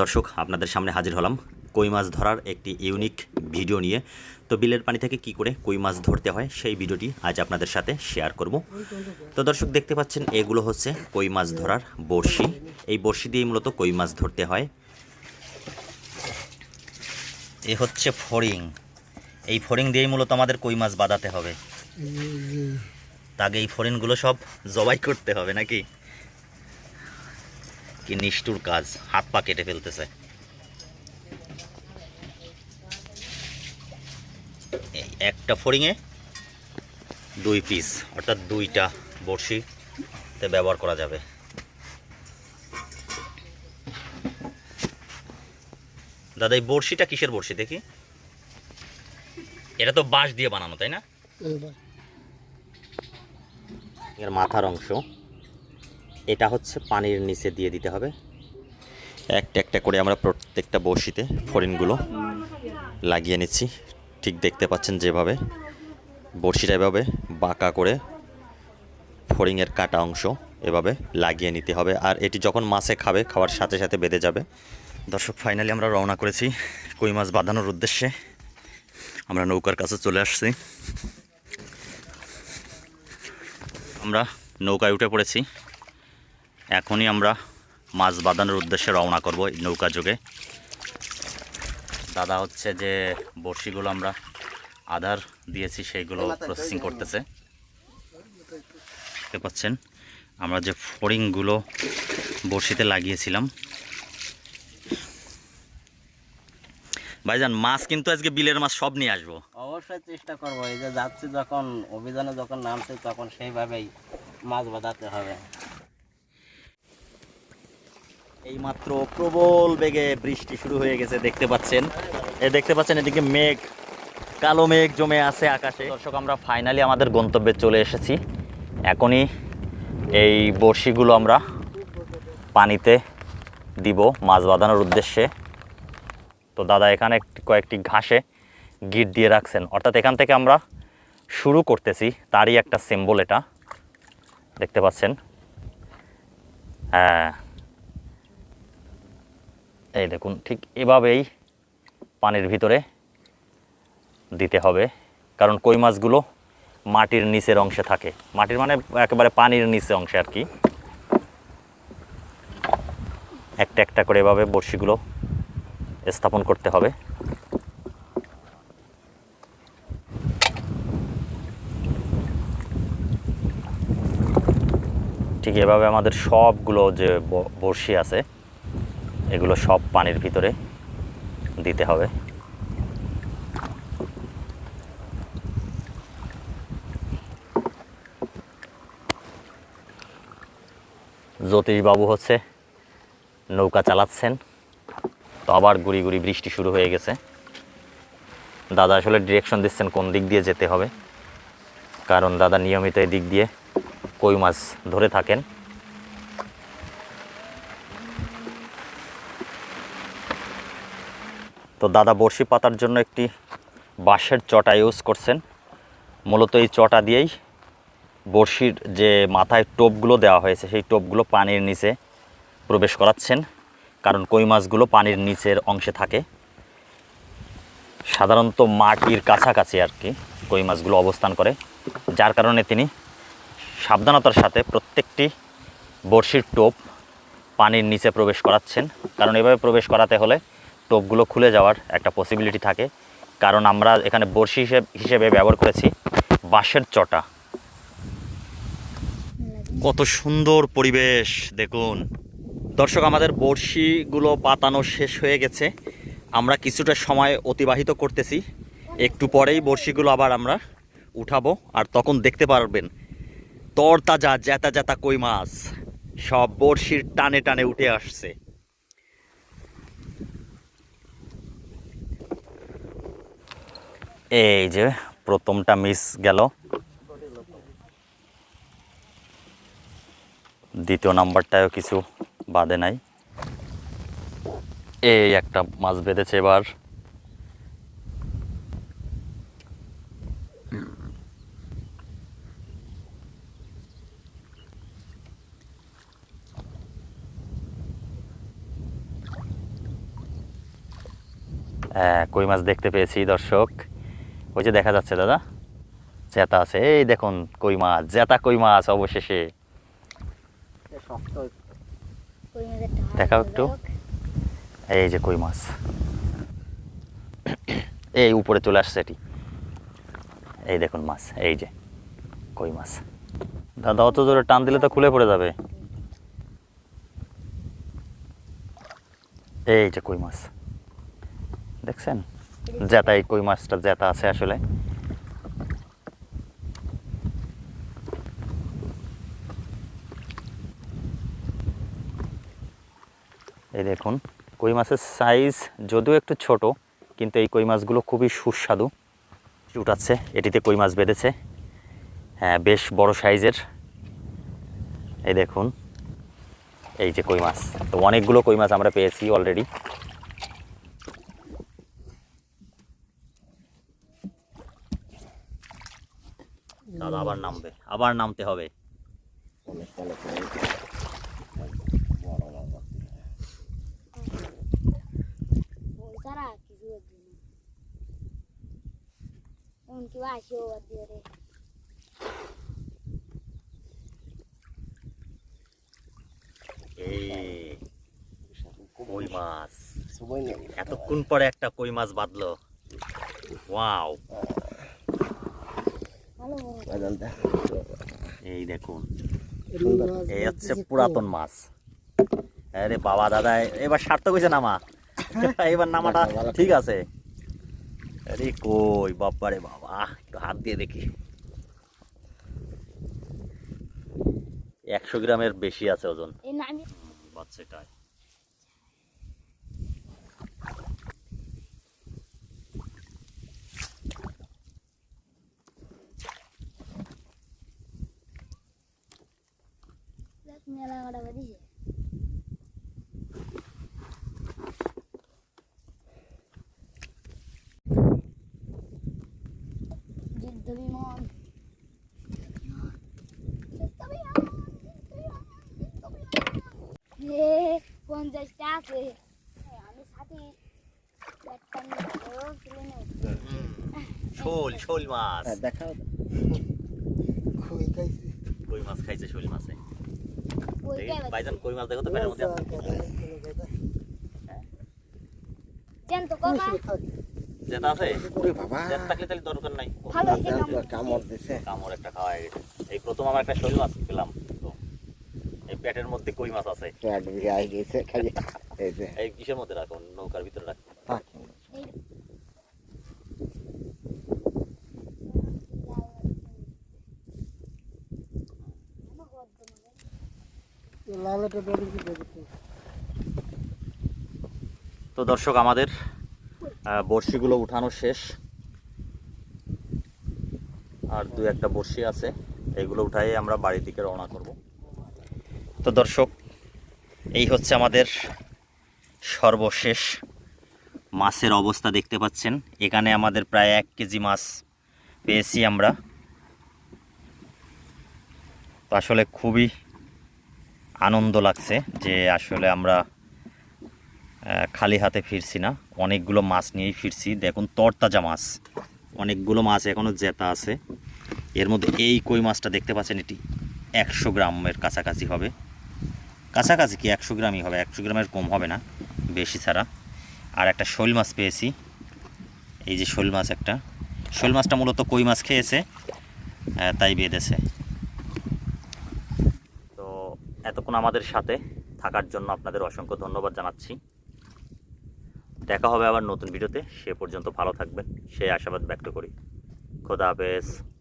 দর্শক আপনাদের সামনে হাজির হলাম কই মাছ ধরার একটি ইউনিক ভিডিও নিয়ে। তো বিলের পানি থেকে কি করে কই মাছ ধরতে হয় সেই ভিডিওটি আজ আপনাদের সাথে শেয়ার করব। তো দর্শক দেখতে পাচ্ছেন এগুলো হচ্ছে কই মাছ ধরার বড়শি। এই বড়শি দিয়েই মূলত কই মাছ ধরতে হয়। এ হচ্ছে ফড়িং। এই ফড়িং দিয়েই মূলত আমাদের কই মাছ বাঁধাতে হবে। তাকে এই ফড়িংগুলো সব জবাই করতে হবে নাকি? কি নিষ্ঠুর কাজ হাত পা কেটে ফেলতেছে। এই একটা ফড়িংয়ে দুই পিস অর্থাৎ দুইটা বড়শিতে ব্যবহার করা যাবে। দাদা এই বড়শিটা কিসের বড়শি দেখি? এটা তো বাঁশ দিয়ে বানানো তাই না? এর মাথার অংশ। এটা হচ্ছে পানির নিচে দিয়ে দিতে হবে। একটা একটা করে আমরা প্রত্যেকটা বড়শিতে ফড়িনগুলো লাগিয়ে নিচ্ছি। ঠিক দেখতে পাচ্ছেন যেভাবে বড়শিটা এভাবে বাঁকা করে ফড়িংয়ের কাটা অংশ এভাবে লাগিয়ে নিতে হবে। আর এটি যখন মাছে খাবে, খাওয়ার সাথে সাথে বেঁধে যাবে। দর্শক ফাইনালি আমরা রওনা করেছি কই মাছ বাঁধানোর উদ্দেশ্যে। আমরা নৌকার কাছে চলে আসছি। আমরা নৌকায় উঠে পড়েছি। এখনই আমরা মাছ বাঁধানোর উদ্দেশ্যে রওনা করব এই নৌকা যোগে। দাদা হচ্ছে যে বড়শিগুলো আমরা আধার দিয়েছি সেইগুলো প্রসেসিং করতেছে। দেখতে পাচ্ছেন আমরা যে ফড়িংগুলো বড়শিতে লাগিয়েছিলাম। ভাইজান মাছ কিন্তু আজকে বিলের মাছ সব নিয়ে আসব। অবশ্যই চেষ্টা করব এই যে যাচ্ছি যখন অভিযানে যখন নামছি তখন সেইভাবেই মাছ বাঁধাতে হবে। এইমাত্র প্রবল বেগে বৃষ্টি শুরু হয়ে গেছে, দেখতে পাচ্ছেন। এ, দেখতে পাচ্ছেন এদিকে মেঘ, কালো মেঘ জমে আছে আকাশে। দর্শক, আমরা ফাইনালি আমাদের গন্তব্যে চলে এসেছি। এখনই এই বড়শিগুলো আমরা পানিতে দিব মাছ বাঁধানোর উদ্দেশ্যে। তো দাদা, এখানে কয়েকটি ঘাসে গিট দিয়ে রাখছেন। অর্থাৎ এখান থেকে আমরা শুরু করতেছি, তারই একটা সিম্বল এটা। দেখতে পাচ্ছেন? হ্যাঁ। এই দেখুন, ঠিক এভাবেই পানির ভিতরে দিতে হবে, কারণ কই মাছগুলো মাটির নিচের অংশে থাকে। মাটির মানে একেবারে পানির নিচে অংশে আর কি। একটা একটা করে এভাবে বড়শিগুলো স্থাপন করতে হবে। ঠিক এভাবে আমাদের সবগুলো যে বড়শি আছে এগুলো সব পানির ভিতরে দিতে হবে। জ্যোতিষবাবু হচ্ছে নৌকা চালাচ্ছেন, তো আবার গুড়ি গুড়ি বৃষ্টি শুরু হয়ে গেছে। দাদা আসলে ডিরেকশন দিচ্ছেন কোন দিক দিয়ে যেতে হবে, কারণ দাদা নিয়মিত এই দিক দিয়ে কই মাছ ধরে থাকেন। তো দাদা বড়শি পাতার জন্য একটি বাঁশের চটা ইউজ করছেন। মূলত এই চটা দিয়েই বড়শির যে মাথায় টোপগুলো দেওয়া হয়েছে, সেই টোপগুলো পানির নিচে প্রবেশ করাচ্ছেন। কারণ কই মাছগুলো পানির নিচের অংশে থাকে। সাধারণত মাটির কাছাকাছি আর কি কই মাছগুলো অবস্থান করে। যার কারণে তিনি সাবধানতার সাথে প্রত্যেকটি বড়শির টোপ পানির নিচে প্রবেশ করাচ্ছেন। কারণ এভাবে প্রবেশ করাতে হলে টোপগুলো খুলে যাওয়ার একটা পসিবিলিটি থাকে। কারণ আমরা এখানে বড়শি হিসেবে হিসেবে ব্যবহার করেছি বাঁশের চটা। কত সুন্দর পরিবেশ, দেখুন। দর্শক, আমাদের বড়শিগুলো পাতানো শেষ হয়ে গেছে। আমরা কিছুটা সময় অতিবাহিত করতেছি। একটু পরেই বড়শিগুলো আবার আমরা উঠাবো আর তখন দেখতে পারবেন। তরতাজা জেতা জেতা কই মাছ। সব বড়শির টানে টানে উঠে আসছে। এই যে প্রথমটা মিস গেল। দ্বিতীয় নাম্বারটাও কিছু বাদে নাই। এই একটা মাছ বেঁধেছে এবার। হ্যাঁ, কই মাছ দেখতে পেয়েছি দর্শক? ওই যে দেখা যাচ্ছে, দাদা। জেতা আছে। এই দেখুন, কই মাছ। জেতা কই মাছ, অবশেষে। দেখাও একটু। এই যে কই মাছ। এই উপরে চলে আসছে এটি। এই দেখুন মাছ, এই যে কই মাছ। দাদা, অত জোরে টান দিলে তো খুলে পড়ে যাবে। এই যে কই মাছ। দেখছেন? জেতা এই কই মাছটা জেতা আছে আসলে। এই দেখুন, কই মাছের সাইজ যদিও একটু ছোট, কিন্তু এই কই মাছগুলো খুবই সুস্বাদু। উঠাচ্ছে এটিতে কই মাছ বেঁধেছে। হ্যাঁ বেশ বড় সাইজের এই দেখুন, এই যে কই মাছ। তো অনেকগুলো কই মাছ আমরা পেয়েছি অলরেডি দাদা আবার নামবে আবার নামতে হবে। এতক্ষণ পরে একটা কই মাছ বাঁধলো। ওয়াও। এই দেখুন এই হচ্ছে পুরাতন মাছ। আরে বাবা দাদা এবার সার্থক হয়েছে নামা। এবার নামাটা ঠিক আছে। আরে কই বাবারে বাবা একটু হাত দিয়ে দেখি। একশো গ্রামের বেশি আছে ওজন। এই বাচ্চাটায়। মেলা কটা বাদিছে যুদ্ধ বিমান পঞ্চাশটা আছে আমি সাথে। শোল শোল মাছ। হ্যাঁ দেখাও কই মাছ খাইছে শোল মাছে? ভাইজান কই মাছ দেখো তো পেটের মধ্যে আছে। দেন জেতা আছে ওরে বাবা জেতা থাকলে তাহলে দরকার নাই ভালো কামড় দিছে কামড় একটা খাওয়া গেছে এই প্রথম আমার একটা শোল মাছ পেলাম তো এই পেটের মধ্যে কই মাছ আছে গেছে খালি এই যে এই কিসের মধ্যে রাখো নৌকার ভিতরে রাখো তো। দর্শক, আমাদের বড়শিগুলো উঠানো শেষ। আর দু একটা বড়শি আছে এইগুলো উঠাই আমরা বাড়ির দিকে রওনা করব। তো দর্শক, এই হচ্ছে আমাদের সর্বশেষ মাছের অবস্থা দেখতে পাচ্ছেন। এখানে আমাদের প্রায় এক কেজি মাছ পেয়েছি আমরা। আসলে খুবই আনন্দ লাগছে যে আসলে আমরা খালি হাতে ফিরছি না। অনেকগুলো মাছ নিয়েই ফিরছি। দেখুন, তরতাজা মাছ। অনেকগুলো মাছ এখনও জেতা আছে। এর মধ্যে এই কই মাছটা দেখতে পাচ্ছেন? এটি একশো গ্রামের কাছাকাছি হবে। কাছাকাছি কি একশো গ্রামই হবে? একশো গ্রামের কম হবে না, বেশি ছাড়া। আর একটা শোল মাছ পেয়েছি। এই যে শোল মাছ একটা। শোল মাছটা মূলত কই মাছ খেয়েছে? তাই বেঁধেছে। এতক্ষণ আমাদের সাথে থাকার জন্য আপনাদের অসংখ্য ধন্যবাদ জানাচ্ছি। দেখা হবে আবার নতুন ভিডিওতে। সে পর্যন্ত ভালো থাকবেন। সেই আশাবাদ ব্যক্ত করি। খোদা হাফেজ।